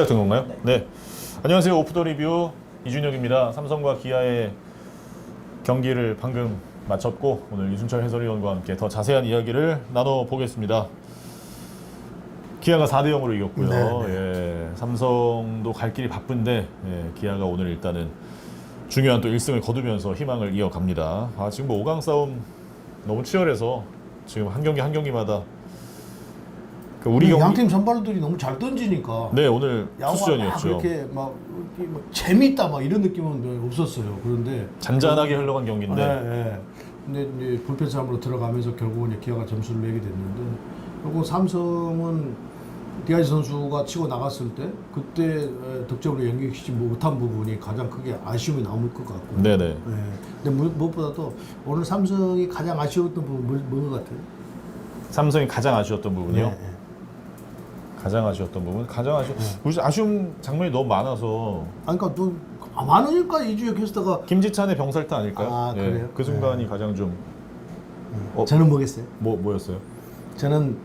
시작된 건가요? 네. 안녕하세요. 오프더 리뷰 이준혁입니다. 삼성과 기아의 경기를 방금 마쳤고 오늘 이순철 해설위원과 함께 더 자세한 이야기를 나눠 보겠습니다. 기아가 4대 0으로 이겼고요. 네, 예, 삼성도 갈 길이 바쁜데 예, 기아가 오늘 일단은 중요한 또 1승을 거두면서 희망을 이어갑니다. 아, 지금 뭐 5강 싸움 너무 치열해서 지금 한 경기 한 경기마다 그 우리 경기 양팀 선발들이 너무 잘 던지니까 네 오늘 야구가 막 투수전이었죠. 그렇게 막, 이렇게 막 재밌다 막 이런 느낌은 없었어요. 그런데 잔잔하게 흘러간 경기인데 네, 네. 근데 이제 불펜 싸움으로 들어가면서 결국은 이제 기아가 점수를 내게 됐는데 결국 삼성은 디아지 선수가 치고 나갔을 때 그때 에, 득점으로 연결시키지 못한 부분이 가장 크게 아쉬움이 남을 것 같고. 네네 네. 근데 무- 무엇보다도 오늘 삼성이 가장 아쉬웠던 부분 뭔것 같아요? 삼성이 가장 아쉬웠던 부분이요. 네, 네. 가장 아쉬웠던 부분 가장 아쉬 우 아쉬운 장면이 너무 많아서 아니, 그러니까 또 아, 많으니까 이주혁 캐스터가 김지찬의 병살타 아닐까요? 아, 예, 그래요? 그 순간이 네. 가장 좀 어, 저는 뭐겠어요? 뭐 뭐였어요? 저는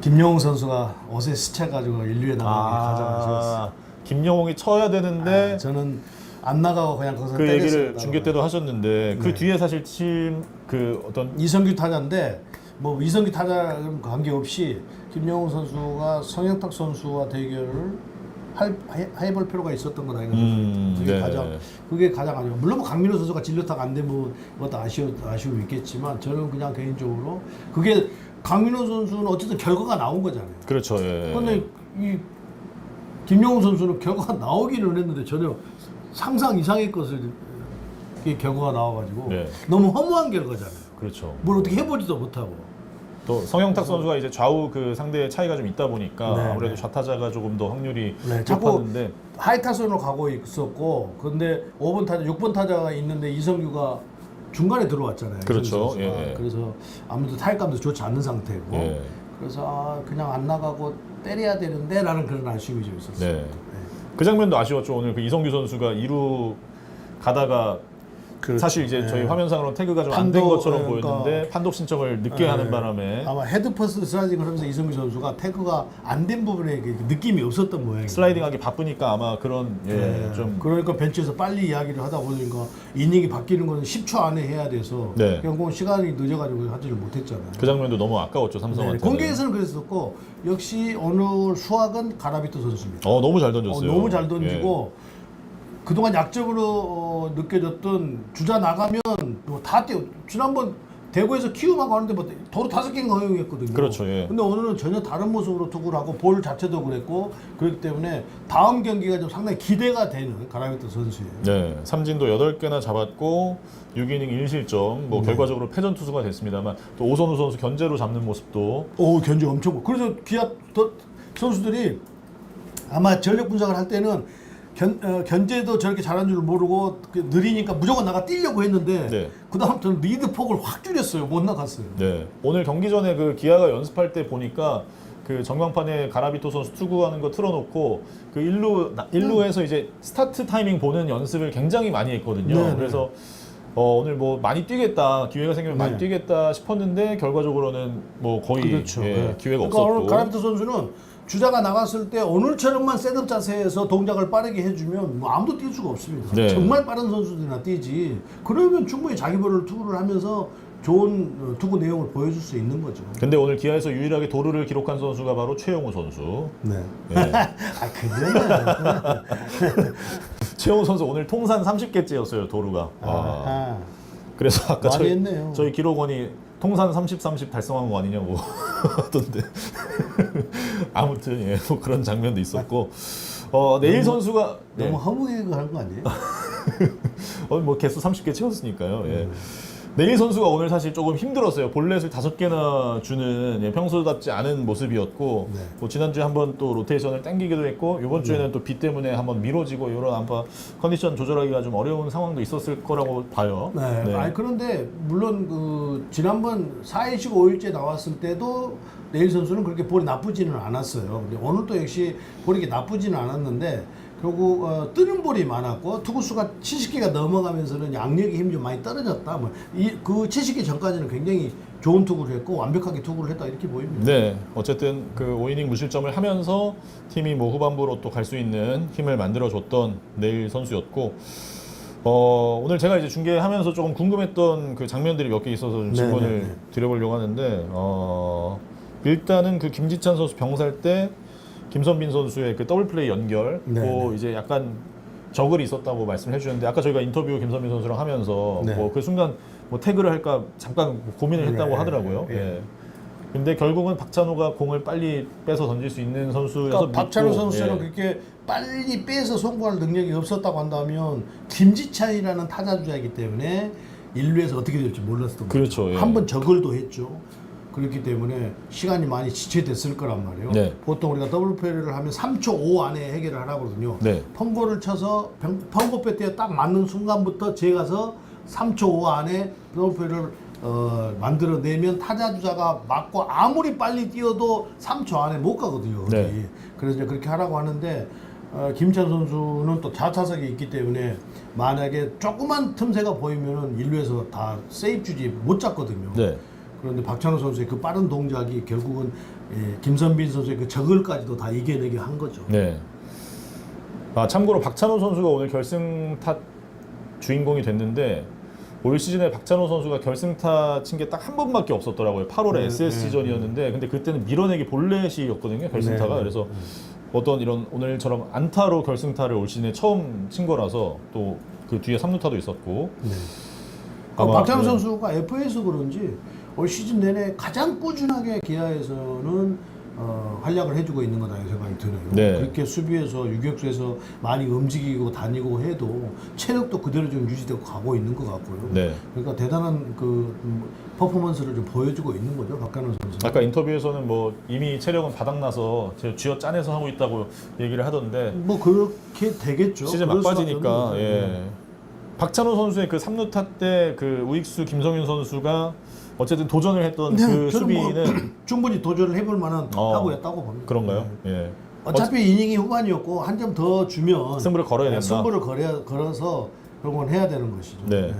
김영웅 선수가 옷에 스쳐가지고 인류에 나가는 게 가장 아쉬웠어요. 김영웅이 쳐야 되는데 아, 저는 안 나가고 그냥 거기서 그 얘기를 중계 때도 하셨는데 그 네. 뒤에 사실 팀 그 어떤 이성규 타자인데 뭐 이성규 타자 관계없이 김영웅 선수가 성현탁 선수와 대결을 할, 해- 해볼 필요가 있었던 건 아닌가 음, 그게 네. 가장 그게 가장 아쉬워. 물론 뭐 강민호 선수가 진료타가 안 되면 그것도 아쉬워 아쉬움이 있겠지만 저는 그냥 개인적으로 그게 강민호 선수는 어쨌든 결과가 나온 거잖아요. 그렇죠. 예. 근데 이 김영훈 선수는 결과가 나오기는 했는데 전혀 상상 이상의 것을 이 결과가 나와가지고 네. 너무 허무한 결과잖아요. 그렇죠. 뭘 어떻게 해보지도 못하고. 또 성영탁 선수가 이제 좌우 그 상대의 차이가 좀 있다 보니까 네, 아무래도 네. 좌타자가 조금 더 확률이 네, 자꾸 높았는데 하이 타선으로 가고 있었고, 근데 5번 타자, 6번 타자가 있는데 이성규가 중간에 들어왔잖아요. 그렇죠. 예, 예. 그래서 아무래도 타격감도 좋지 않는 상태고. 예. 그래서 아, 그냥 안 나가고 때려야 되는데 라는 그런 아쉬움이 좀 있었어요. 네. 그 장면도 아쉬웠죠. 오늘 그 이성규 선수가 2루 가다가 그렇죠. 사실 이제 네. 저희 화면상으로 태그가 좀 안 된 판독, 것처럼 그러니까. 보였는데 판독 신청을 늦게 하는 네. 바람에 아마 헤드 퍼스트 슬라이딩을 하면서 이성규 선수가 태그가 안 된 부분에 그 느낌이 없었던 모양이에요. 슬라이딩하기 바쁘니까 아마 그런 예, 네. 좀 그러니까 벤치에서 빨리 이야기를 하다 보니까 이닝이 바뀌는 건 10초 안에 해야 돼서 네. 결국은 시간이 늦어가지고 하지를 못했잖아요. 그 장면도 너무 아까웠죠 네, 삼성한테. 공개에서는 그랬었고 역시 오늘 수학은 가라비토 선수입니다. 어 너무 잘 어, 던졌어요. 너무 잘 던지고 그동안 약점으로 어, 느껴졌던 주자 나가면 뭐다 뛰어. 지난번 대구에서 키움하고 하는데 뭐 도로 다섯 개인가 허용했거든요. 그렇죠, 예. 근데 오늘은 전혀 다른 모습으로 투구를 하고 볼 자체도 그랬고 그렇기 때문에 다음 경기가 좀 상당히 기대가 되는 가라비토 선수예요. 네, 삼진도 8개나 잡았고 6이닝 1실점. 뭐 네. 결과적으로 패전 투수가 됐습니다만 또 오선우 선수 견제로 잡는 모습도 오 견제 엄청. 고 그래서 기아 더- 선수들이 아마 전력 분석을 할 때는 견, 어, 견제도 저렇게 잘하는 줄 모르고 그 느리니까 무조건 나가 뛰려고 했는데 네. 그 다음부터는 리드 폭을 확 줄였어요. 못 나갔어요. 네. 오늘 경기 전에 그 기아가 연습할 때 보니까 그 전광판에 가라비토 선수 투구하는 거 틀어놓고 그 일루 나- 일루에서 이제 스타트 타이밍 보는 연습을 굉장히 많이 했거든요. 네, 네. 그래서 어, 오늘 뭐 많이 뛰겠다 기회가 생기면 많이 네. 뛰겠다 싶었는데 결과적으로는 뭐 거의 예, 네. 기회가 그러니까 없었고. 가라비토 선수는 주자가 나갔을 때 오늘처럼만 셋업 자세에서 동작을 빠르게 해주면 뭐 아무도 뛸 수가 없습니다. 네. 정말 빠른 선수들이나 뛰지. 그러면 충분히 자기 볼을 투구를 하면서 좋은 어, 투구 내용을 보여줄 수 있는 거죠. 근데 오늘 기아에서 유일하게 도루를 기록한 선수가 바로 최영우 선수. 네. 예. 아 그거는 최영우 선수 오늘 통산 30개째였어요 도루가. 와. 아, 그래서 아까 저희, 했네요. 저희 기록원이 통산 30, 30 달성한 거 아니냐고 하던데 아무튼 예, 뭐 그런 장면도 있었고 어, 내일 선수가 네. 너무 허무하게 하는 거 아니에요? 어, 뭐 개수 30개 채웠으니까요. 음. 예. 내일 선수가 오늘 사실 조금 힘들었어요. 볼넷을 다섯 개나 주는 예, 평소답지 않은 모습이었고 네. 뭐 지난주에 한번 또 로테이션을 당기기도 했고 이번 주에는 또 비 때문에 한번 미뤄지고 이런 아마 컨디션 조절하기가 좀 어려운 상황도 있었을 거라고 봐요. 네. 아니 그런데 물론 그 지난번 4일씩 5일째 나왔을 때도 내일 선수는 그렇게 볼이 나쁘지는 않았어요. 근데 오늘 또 역시 볼이 나쁘지는 않았는데 결국 어, 뜨는 볼이 많았고 투구수가 70개가 넘어가면서는 양력의 힘이 좀 많이 떨어졌다. 뭐이그 70개 전까지는 굉장히 좋은 투구를 했고 완벽하게 투구를 했다 이렇게 보입니다. 네, 어쨌든 그 5이닝 무실점을 하면서 팀이 뭐 후반부로 또 갈 수 있는 힘을 만들어줬던 내일 선수였고 어, 오늘 제가 이제 중계하면서 조금 궁금했던 그 장면들이 몇 개 있어서 좀 네, 질문을 네, 네. 드려보려고 하는데 어, 일단은 그 김지찬 선수 병살 때 김선빈 선수의 그 더블 플레이 연결, 네, 그 네. 이제 약간 적을 있었다고 말씀해 주셨는데 아까 저희가 인터뷰 김선빈 선수랑 하면서 네. 뭐그 순간 뭐 태그를 할까 잠깐 고민을 했다고 네, 하더라고요. 예. 예. 근데 결국은 박찬호가 공을 빨리 빼서 던질 수 있는 선수여서 그러니까 박찬호 믿고, 선수는 예. 그렇게 빨리 빼서 송구할 능력이 없었다고 한다면 김지찬이라는 타자 주자이기 때문에 일루에서 어떻게 될지 몰랐던 그렇죠, 거죠. 예. 한번 저글도 했죠. 그렇기 때문에 시간이 많이 지체됐을 거란 말이에요. 네. 보통 우리가 더블 플레이를 하면 3초 5 안에 해결을 하거든요. 네. 펑고를 쳐서 병- 펑고 배트에 딱 맞는 순간부터 제가서 3초 5 안에 더블 플레이를 어, 만들어내면 타자 주자가 맞고 아무리 빨리 뛰어도 3초 안에 못 가거든요. 네. 그래서 이제 그렇게 하라고 하는데 어, 김찬 선수는 또 좌타석에 있기 때문에 만약에 조그만 틈새가 보이면은 일루에서 다 세이프 주지 못 잡거든요. 네. 그런데 박찬호 선수의 그 빠른 동작이 결국은 예, 김선빈 선수의 그 저글까지도 다 이겨내게 한 거죠. 네. 아 참고로 박찬호 선수가 오늘 결승타 주인공이 됐는데 올 시즌에 박찬호 선수가 결승타 친 게 딱 한 번밖에 없었더라고요. 8월에 네, SSC전이었는데 근데 그때는 밀어내기 볼넷이었거든요. 결승타가 네, 네. 그래서 어떤 이런 오늘처럼 안타로 결승타를 올 시즌에 처음 친 거라서 또 그 뒤에 3루타도 있었고 네. 아마, 박찬호 네. 선수가 FA에서 그런지 올 시즌 내내 가장 꾸준하게 기아에서는 어, 활약을 해주고 있는 거다 이 생각이 들어요. 네. 그렇게 수비에서 유격수에서 많이 움직이고 다니고 해도 체력도 그대로 좀 유지되고 가고 있는 것 같고요. 네. 그러니까 대단한 그 음, 퍼포먼스를 좀 보여주고 있는 거죠 박찬호 선수. 아까 인터뷰에서는 뭐 이미 체력은 바닥나서 제 쥐어 짜내서 하고 있다고 얘기를 하던데 뭐 그렇게 되겠죠. 시즌 거죠. 예. 박찬호 선수의 그 3루타 때 그 우익수 김성윤 선수가 어쨌든 도전을 했던 네, 그 저는 뭐 수비는 충분히 도전을 해볼 만한 어, 타구였다고 봅니다. 그런가요? 네. 예. 어차피 이닝이 후반이었고 한 점 더 주면 승부를 걸어야 된다. 승부를 걸어, 걸어서 그런 건 해야 되는 것이죠. 네.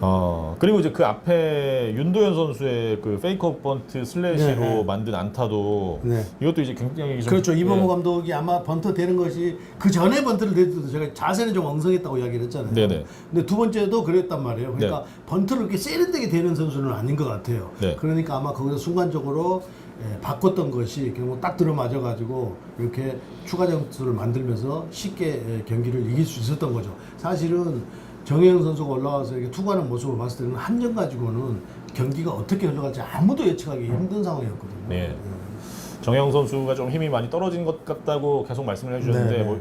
어, 그리고 이제 그 앞에 윤도현 선수의 그 페이커 번트 슬래시로 네, 네. 만든 안타도 네. 이것도 이제 굉장히 좀 그렇죠. 이범호 예. 감독이 아마 번트 되는 것이 그 전에 번트를 낼 때도 제가 자세는 좀 엉성했다고 이야기를 했잖아요. 네네. 근데 두 번째도 그랬단 말이에요. 그러니까 번트를 그렇게 세련되게 되는 선수는 아닌 것 같아요. 네. 그러니까 아마 거기서 순간적으로 예, 바꿨던 것이 결국 딱 들어맞아 가지고 이렇게 추가 점수를 만들면서 쉽게 예, 경기를 이길 수 있었던 거죠. 사실은 정혜영 선수가 올라와서 이렇게 투구하는 모습을 봤을 때는 한점 가지고는 경기가 어떻게 흘러갈지 아무도 예측하기 힘든 상황이었거든요. 네. 예. 정영 선수가 좀 힘이 많이 떨어진 것 같다고 계속 말씀을 해주셨는데 네, 네. 뭐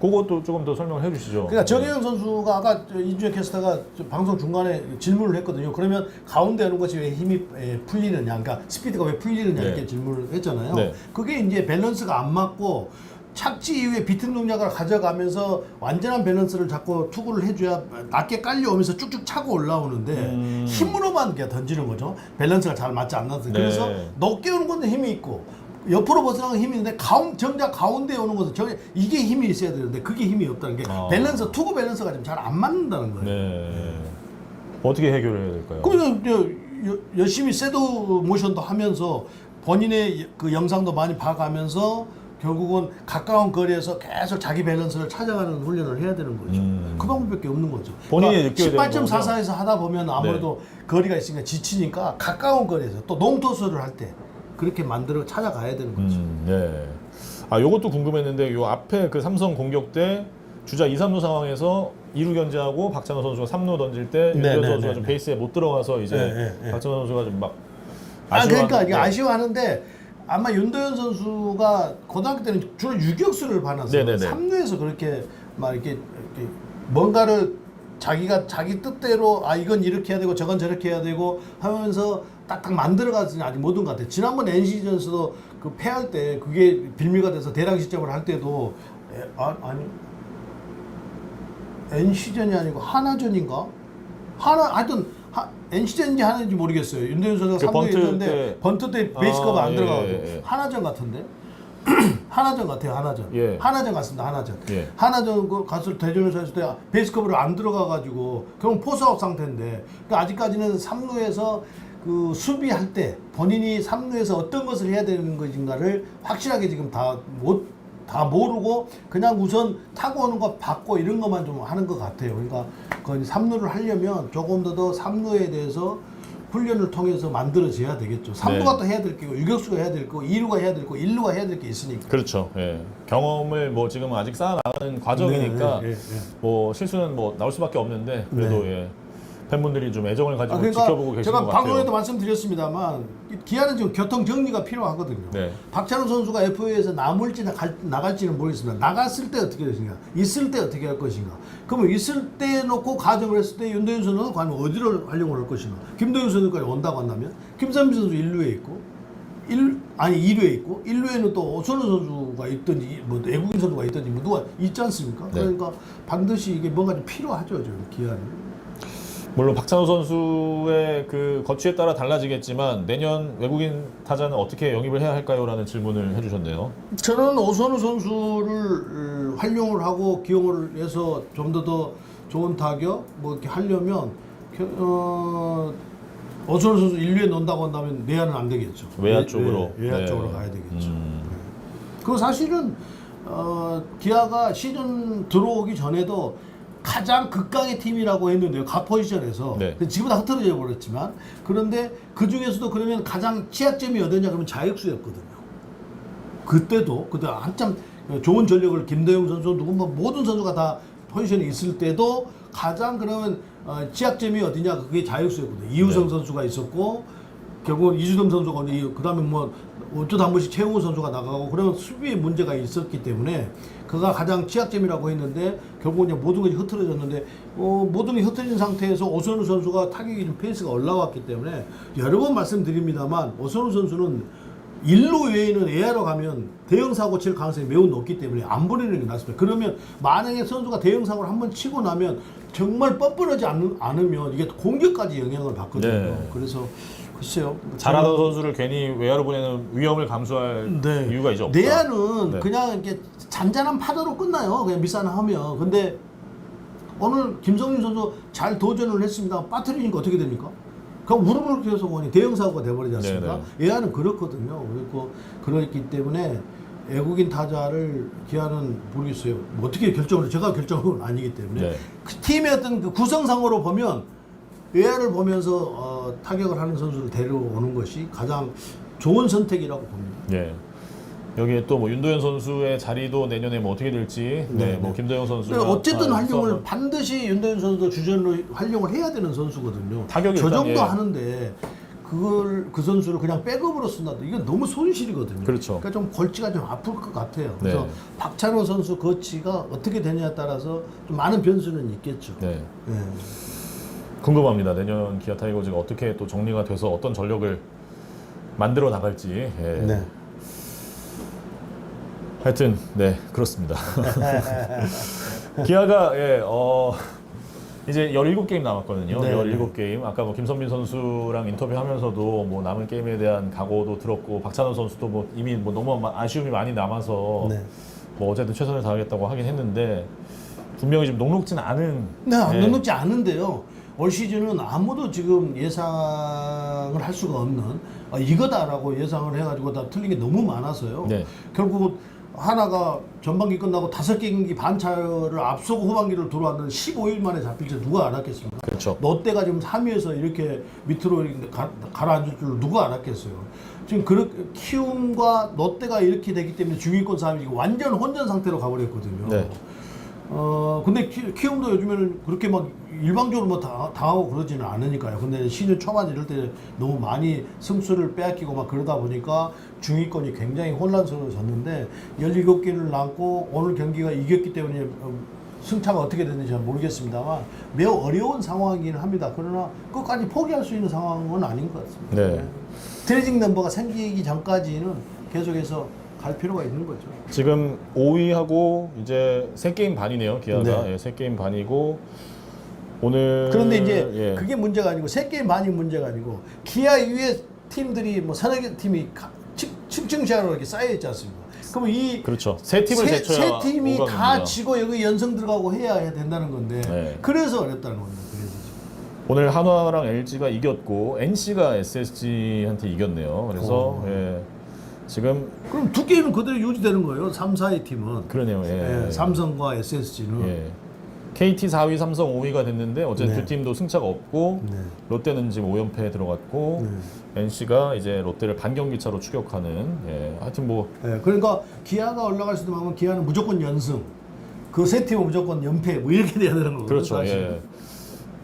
그것도 조금 더 설명을 해주시죠. 그러니까 정혜영 선수가 아까 저 이준혁 캐스터가 저 방송 중간에 질문을 했거든요. 그러면 가운데 오는 것이 왜 힘이 에, 풀리느냐, 그러니까 스피드가 왜 풀리느냐 네. 이렇게 질문을 했잖아요. 네. 그게 이제 밸런스가 안 맞고 착지 이후에 비튼 동작을 가져가면서 완전한 밸런스를 잡고 투구를 해줘야 낮게 깔려오면서 쭉쭉 차고 올라오는데 음. 힘으로만 그냥 던지는 거죠. 밸런스가 잘 맞지 않나서 네. 그래서 높게 오는 건데 힘이 있고 옆으로 벗어나는 힘이 있는데 가운 정작 가운데 오는 것은 저 이게 힘이 있어야 되는데 그게 힘이 없다는 게 아. 밸런스 투구 밸런스가 좀 잘 안 맞는다는 거예요. 네. 어떻게 해결해야 될까요? 여- 열심히 새드 모션도 하면서 본인의 그 영상도 많이 봐가면서 결국은 가까운 거리에서 계속 자기 밸런스를 찾아가는 훈련을 해야 되는 거죠. 음. 그 방법밖에 없는 거죠. 본인이 느껴야 되는 18.44에서 하다 보면 아무래도 거리가 있으니까 지치니까 가까운 거리에서 또 농토수를 할 때 그렇게 만들어 찾아가야 되는 거죠. 음, 네. 아, 요것도 궁금했는데 요 앞에 그 삼성 공격 때 주자 2, 3루 상황에서 2루 견제하고 박찬호 선수가 3루 던질 때 네, 윤도현 네, 선수가 네, 좀 네. 베이스에 못 들어가서 이제 네, 네, 네. 박찬호 선수가 좀막 아 그러니까 이게 아쉬워하는데- 아마 윤도현 선수가 고등학교 때는 주로 유격수를 받아서 네네네. 3루에서 그렇게 막 이렇게, 이렇게 뭔가를 자기가 자기 뜻대로 아 이건 이렇게 해야 되고 저건 저렇게 해야 되고 하면서 딱딱 만들어가지는 아직 못한 것 같아요. 지난번 NC전에서도 그 패할 때 그게 빌미가 돼서 대량 시점을 할 때도 에, 아, 아니 NC전이 아니고 하나전인가? 하나 하여튼 하, NC전인지 하나인지 모르겠어요. 윤대현 선수가 그 3루에 번트 때- 번트 때 베이스 커버 아, 안 예, 들어가고 예, 예. 하나전 같은데 하나전 같아요 하나전 예. 하나전 같습니다 하나전 예. 하나전 그 가수 대전에서 했을 때 베이스컵으로 안 들어가가지고 결국 포스아웃 상태인데 그러니까 아직까지는 3루에서 그 수비할 때 본인이 3루에서 어떤 것을 해야 되는 것인가를 확실하게 지금 다 못 다 모르고 그냥 우선 타고 오는 거 받고 이런 것만 좀 하는 것 같아요. 그러니까 그 3루를 하려면 조금 더더 3루에 대해서 훈련을 통해서 만들어져야 되겠죠. 3루가 네. 또 해야 될 게고 유격수가 해야 될 거고 2루가 해야 될 거고 1루가 해야 될 게 있으니까. 그렇죠. 예. 경험을 뭐 지금 아직 쌓아 나가는 과정이니까 네, 네, 네, 네. 뭐 실수는 뭐 나올 수밖에 없는데 그래도 예. 팬분들이 좀 애정을 가지고 아, 그러니까 지켜보고 제가 것 같아요. 방송에도 말씀드렸습니다만 이 기아는 지금 교통 정리가 필요하거든요. 네. 박찬호 선수가 FA에서 남을지 나 나갈지는 모르겠습니다. 나갔을 때 어떻게 되신가? 있을 때 어떻게 할 것인가? 그러면 있을 때 놓고 가정을 했을 때 윤도현 선수는 과연 어디를 활용을 할 것인가? 김도현 선수까지 온다고 한다면 김선미 선수 1루에 있고 일 아니 2루에 있고 1루에는 또 오선우 선수가 있든지 뭐 외국인 선수가 있든지 뭐 누가 있지 않습니까? 네. 그러니까 반드시 이게 뭔가 좀 필요하죠, 지금 기아는. 물론 박찬호 선수의 그 거취에 따라 달라지겠지만 내년 외국인 타자는 어떻게 영입을 해야 할까요?라는 질문을 해주셨네요. 저는 오선우 선수를 어, 활용을 하고 기용을 해서 좀 더 더 좋은 타격 뭐 이렇게 하려면 겨- 어, 오선우 선수 1루에 넣는다고 한다면 내야는 안 되겠죠. 외야 예, 쪽으로. 예, 외야 네. 쪽으로 가야 되겠죠. 음. 그 사실은 어, 기아가 시즌 들어오기 전에도 가장 극강의 팀이라고 했는데요. 각 포지션에서 네. 지금 다 흩어져 버렸지만 그런데 그 중에서도 그러면 가장 취약점이 어디냐 그러면 자익수였거든요. 그때도 그때 한참 좋은 전력을 김도영 선수 누구 뭐 모든 선수가 다 포지션에 있을 때도 가장 그러면 어, 취약점이 어디냐 그게 자익수였거든요. 이우성 네. 선수가 있었고 결국 이주동 선수가 그 그다음에 뭐 어쩌다 한 번씩 최용우 선수가 나가고 그런 수비에 문제가 있었기 때문에 그가 가장 취약점이라고 했는데 결국 이제 모든 것이 흐트러졌는데 어, 모든 게 흐트러진 상태에서 오선우 선수가 타격이 좀 페이스가 올라왔기 때문에 여러 번 말씀드립니다만 오선우 선수는 일로 외에는 에어로 가면 대형 사고 칠 가능성이 매우 높기 때문에 안 보내는 게 낫습니다. 그러면 만약에 선수가 대형 사고를 한번 치고 나면 정말 뻔뻔하지 않, 않으면 이게 공격까지 영향을 받거든요. 네. 그래서 글쎄요. 잘하던 선수를 괜히 외야로 보내는 위험을 감수할 네. 이유가 이제 없다. 내야는 네. 그냥 이렇게 잔잔한 파도로 끝나요. 그냥 밑산하면. 근데 오늘 김성민 선수 잘 도전을 했습니다. 빠뜨리니까 어떻게 됩니까? 그럼 무릎을 계속 오니 대형 사고가 돼버리지 않습니까? 얘는 그렇거든요. 그리고 그렇기 때문에 외국인 타자를 기아는 모르겠어요. 뭐 어떻게 결정을 제가 결정한 건 아니기 때문에 네. 그 팀의 어떤 그 구성상으로 보면 외야를 보면서 어, 타격을 하는 선수를 데려오는 것이 가장 좋은 선택이라고 봅니다. 예. 여기에 또 뭐 윤도현 선수의 자리도 내년에 뭐 어떻게 될지, 네, 네, 뭐 네. 김도영 선수가 근데 어쨌든 아, 활용을 써- 반드시 윤도현 선수도 주전으로 활용을 해야 되는 선수거든요. 타격이 저 정도 예. 하는데 그걸 그 선수를 그냥 백업으로 쓴다. 이건 너무 손실이거든요. 그렇죠. 그러니까 좀 골치가 좀 아플 것 같아요. 그래서 네. 박찬호 선수 거치가 어떻게 되냐에 따라서 좀 많은 변수는 있겠죠. 네. 예. 궁금합니다. 내년 기아 타이거즈가 어떻게 또 정리가 돼서 어떤 전력을 만들어 나갈지. 예. 네. 하여튼 네 그렇습니다. 기아가 예, 어, 이제 17게임 남았거든요. 네, 17게임. 아까 뭐 김선민 선수랑 인터뷰하면서도 뭐 남은 게임에 대한 각오도 들었고 박찬호 선수도 뭐 이미 뭐 너무 마- 아쉬움이 많이 남아서 네. 뭐 어쨌든 최선을 다하겠다고 하긴 했는데 분명히 지금 녹록진 않은 네, 예, 녹록지 않은데요. 올 시즌은 아무도 지금 예상을 할 수가 없는 아, 이거다라고 예상을 해가지고 다 틀린 게 너무 많아서요. 네. 결국 하나가 전반기 끝나고 다섯 경기 반차를 앞서고 후반기를 들어왔는데 15일 만에 잡힐 줄 누가 알았겠습니까? 그렇죠. 롯데가 지금 3위에서 이렇게 밑으로 가, 가라앉을 줄 누가 알았겠어요. 지금 그 키움과 롯데가 이렇게 되기 때문에 중위권 싸움이 완전 혼전 상태로 가버렸거든요. 네. 어 근데 키, 키움도 요즘에는 그렇게 막 일방적으로 뭐 다, 당하고 그러지는 않으니까요. 근데 시즌 초반 이럴 때 너무 많이 승수를 빼앗기고 막 그러다 보니까 중위권이 굉장히 혼란스러워졌는데 17개를 남고 오늘 경기가 이겼기 때문에 어, 승차가 어떻게 됐는지 잘 모르겠습니다만 매우 어려운 상황이긴 합니다. 그러나 끝까지 포기할 수 있는 상황은 아닌 것 같습니다. 네. 트레징 넘버가 생기기 전까지는 계속해서 갈 필요가 있는 거죠. 지금 5위하고 이제 세 게임 반이네요. 기아가 네. 예, 세 게임 반이고 오늘 그런데 이제 예. 그게 문제가 아니고 세 게임 많이 문제가 아니고 기아 이후에 팀들이 뭐 서너 개 팀이 가- 층- 층층sha로 이렇게 쌓여 있지 않습니까? 그러면 이 그렇죠. 세 팀을 세, 제쳐야 세 팀이 다 오강입니다. 지고 여기 연승 들어가고 해야 된다는 건데 네. 그래서 어렵다는 겁니다. 그래서 지금. 오늘 한화랑 LG가 이겼고 NC가 SSG한테 이겼네요. 그래서 오. 예, 지금 그럼 두 게임은 그대로 유지되는 거예요. 3, 4위 팀은 그러네요. 예. 예, 삼성과 SSG는 예. KT 4위, 삼성 5위가 됐는데 어쨌든 네. 두 팀도 승차가 없고 네. 롯데는 지금 5연패에 들어갔고 네. NC가 이제 롯데를 반경기 차로 추격하는 예. 하여튼 뭐 예, 그러니까 기아가 올라갈 수도 많고 기아는 무조건 연승. 그 세 팀은 무조건 연패 뭐 이렇게 돼야 되는 거거든요. 그렇죠. 사실은. 예.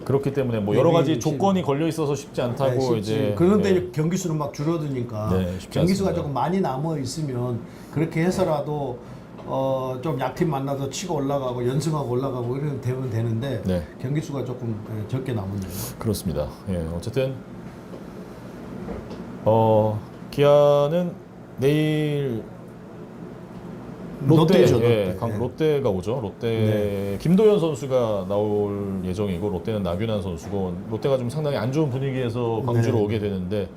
그렇기 때문에 뭐 네, 여러 가지 네, 조건이 걸려 있어서 쉽지 않다고 네, 쉽지. 이제 그런데 예. 이제 경기 수는 막 줄어드니까 네, 쉽지 경기 수가 않습니다. 조금 많이 남아 있으면 그렇게 해서라도 어, 좀 약팀 만나서 치고 올라가고 연승하고 올라가고 이런 되면 되는데 네. 경기 수가 조금 예, 적게 남았네요. 그렇습니다. 예, 어쨌든 어 기아는 내일 롯데, 롯데죠, 예, 롯데. 강- 예. 롯데가 오죠. 롯데 네. 김도현 선수가 나올 예정이고 롯데는 나균환 선수고 롯데가 좀 상당히 안 좋은 분위기에서 광주로 네. 오게 되는데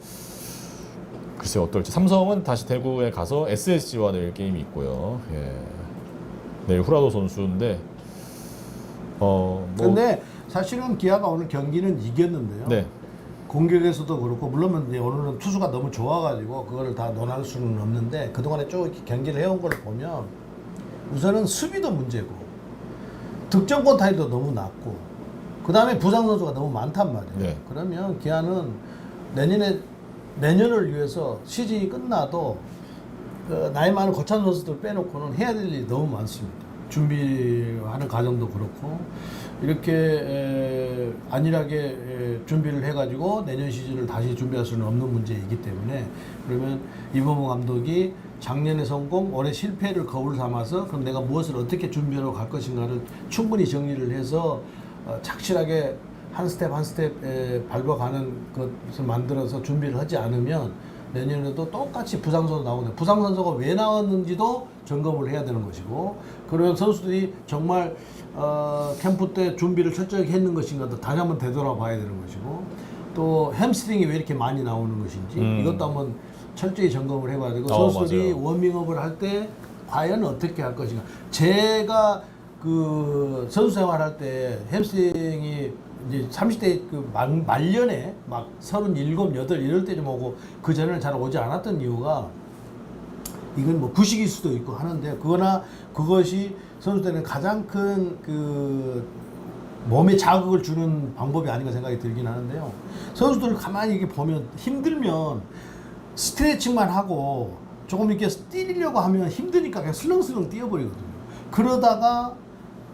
글쎄 어떨지 삼성은 다시 대구에 가서 SSG와 내일 게임이 있고요. 예. 내일 후라도 선수인데 어 뭐 근데 사실은 기아가 오늘 경기는 이겼는데요. 네. 공격에서도 그렇고 물론 이제 오늘은 투수가 너무 좋아가지고 그거를 다 논할 수는 없는데 그 동안에 쭉 경기를 해온 걸 보면 우선은 수비도 문제고 득점권 타율도 너무 낮고 그 다음에 부상 선수가 너무 많단 말이에요. 네. 그러면 기아는 내년에 내년을 위해서 시즌이 끝나도 그 나이 많은 거찬 선수들 빼놓고는 해야 될 일이 너무 많습니다. 준비하는 과정도 그렇고 이렇게 에, 안일하게 에, 준비를 해가지고 내년 시즌을 다시 준비할 수는 없는 문제이기 때문에 그러면 이범호 감독이 작년의 성공, 올해 실패를 거울 삼아서 그럼 내가 무엇을 어떻게 준비하러 갈 것인가를 충분히 정리를 해서 어, 착실하게 한 스텝 한 스텝 에, 밟아가는 것을 만들어서 준비를 하지 않으면 내년에도 똑같이 부상선수 나오는데 부상선수가 왜 나왔는지도 점검을 해야 되는 것이고 그러면 선수들이 정말 어, 캠프 때 준비를 철저하게 했는 것인가도 다시 한번 되돌아봐야 되는 것이고 또 햄스트링이 왜 이렇게 많이 나오는 것인지 음. 이것도 한번 철저히 점검을 해봐야 되고 어, 선수들이 맞아요. 워밍업을 할 때 과연 어떻게 할 것인가 제가 그 선수 생활할 때 햄스트링이 이제 30대 그 말, 말년에 막 37, 8 이럴 때 좀 오고 그 전에는 잘 오지 않았던 이유가 이건 뭐 부식일 수도 있고 하는데 그거나 그것이 선수들은 가장 큰 그 몸에 자극을 주는 방법이 아닌가 생각이 들긴 하는데요. 선수들을 가만히 이렇게 보면 힘들면 스트레칭만 하고 조금 이렇게 뛰려고 하면 힘드니까 그냥 슬렁슬렁 뛰어버리거든요. 그러다가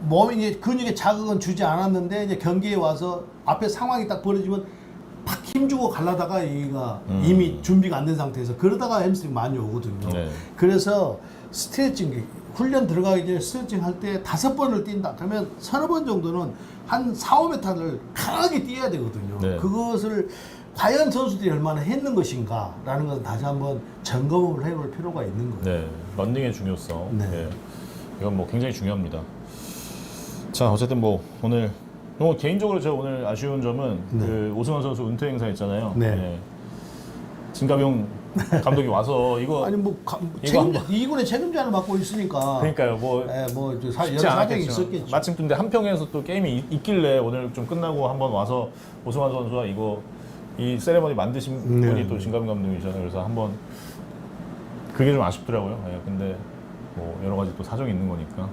몸이 이제 근육에 자극은 주지 않았는데 이제 경기에 와서 앞에 상황이 딱 벌어지면 팍 힘주고 갈라다가 얘가 음. 이미 준비가 안 된 상태에서 그러다가 햄스트링 많이 오거든요. 네. 그래서 스트레칭 훈련 들어가기 전에 스트레칭 할 때 다섯 번을 뛴다. 그러면 서너 번 정도는 한 4, 5m를 강하게 뛰어야 되거든요. 네. 그것을 과연 선수들이 얼마나 했는 것인가라는 것을 다시 한번 점검을 해볼 필요가 있는 거예요. 네, 런닝의 중요성. 네. 예. 이건 뭐 굉장히 중요합니다. 자, 어쨌든 뭐 오늘 뭐 개인적으로 제가 오늘 아쉬운 점은 네. 그 오승환 선수 은퇴 행사 있잖아요. 네. 예. 진가병 감독이 와서 이거 아니 뭐 가, 이거 책임자, 한번- 이군의 책임자를 맡고 있으니까. 그러니까요. 뭐 예, 뭐 이제 사, 여러 쉽지 사정이. 있었겠죠. 마침 근데 한평에서 또 게임이 있- 있길래 오늘 좀 끝나고 한번 와서 오승환 선수가 이거 이 세레머니 만드신 네. 분이 또 진가병 감독이잖아요. 그래서 한번 그게 좀 아쉽더라고요. 예, 근데 뭐 여러 가지 또 사정이 있는 거니까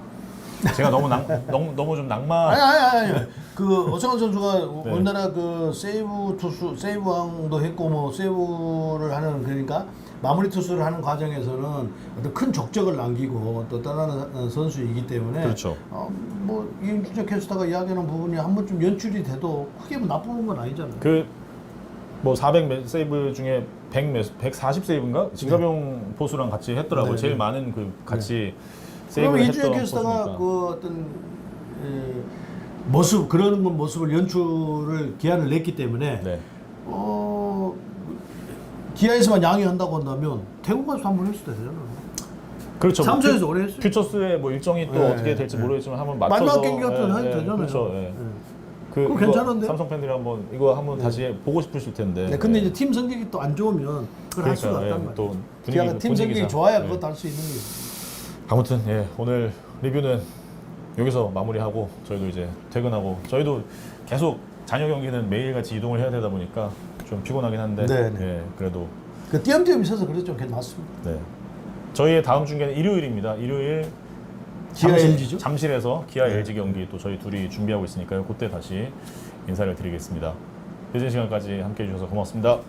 제가 너무 낭, 너무 너무 좀 낭만 아니 아니 아니. 그 오창원 선수가 네. 우리나라 그 세이브 투수 세이브왕도 했고 뭐 세이브를 하는 그러니까 마무리 투수를 하는 과정에서는 어떤 큰 적적을 남기고 또 떠나는 선수이기 때문에 그렇죠. 어, 뭐 이준석 캐스터가 이야기하는 부분이 한 번쯤 연출이 돼도 크게 뭐 나쁜 건 아니잖아요. 그뭐 400 세이브 중에 100 몇, 140 세이브인가? 진가병 포수랑 같이 했더라고 요. 네, 제일 네. 많은 그 같이 했던 캐스터가 포수니까. 그 어떤 에, 모습 그런 모습을 연출을 기한을 냈기 때문에 네. 어 기아에서만 양해한다고 한다면 태국 가서 한번 했을 때 되잖아. 그렇죠. 뭐 삼성에서 퓨- 오래 했어요. 퓨처스의 뭐 일정이 또 네, 어떻게 될지 네. 모르겠지만 한번 맞춰서 마지막 경기 같은 예, 건 해도 예, 되잖아요. 그렇죠. 예. 네. 그 그거 괜찮은데? 삼성 팬들이 한번 이거 한번 다시 보고 싶으실 텐데. 네, 근데 예. 이제 팀 성적이 또 안 좋으면 그걸 할 수가 그러니까, 없단 예, 말이에요. 또 분위기 기아가 팀 성적이 분위기상. 좋아야 예. 그것도 할 수 있는 거예요. 아무튼 예, 오늘 리뷰는 여기서 마무리하고 저희도 이제 퇴근하고 저희도 계속 잔여 경기는 매일같이 이동을 해야 되다 보니까 좀 피곤하긴 한데 네네. 예, 그래도 그 띄엄띄엄 있어서 그래도 좀 괜찮습니다. 네. 저희의 다음 중계는 일요일입니다. 일요일 기아 잠실- LG 죠? 잠실에서 기아 네. LG 경기 또 저희 둘이 준비하고 있으니까요. 그때 다시 인사를 드리겠습니다. 늦은 시간까지 함께 해 주셔서 고맙습니다.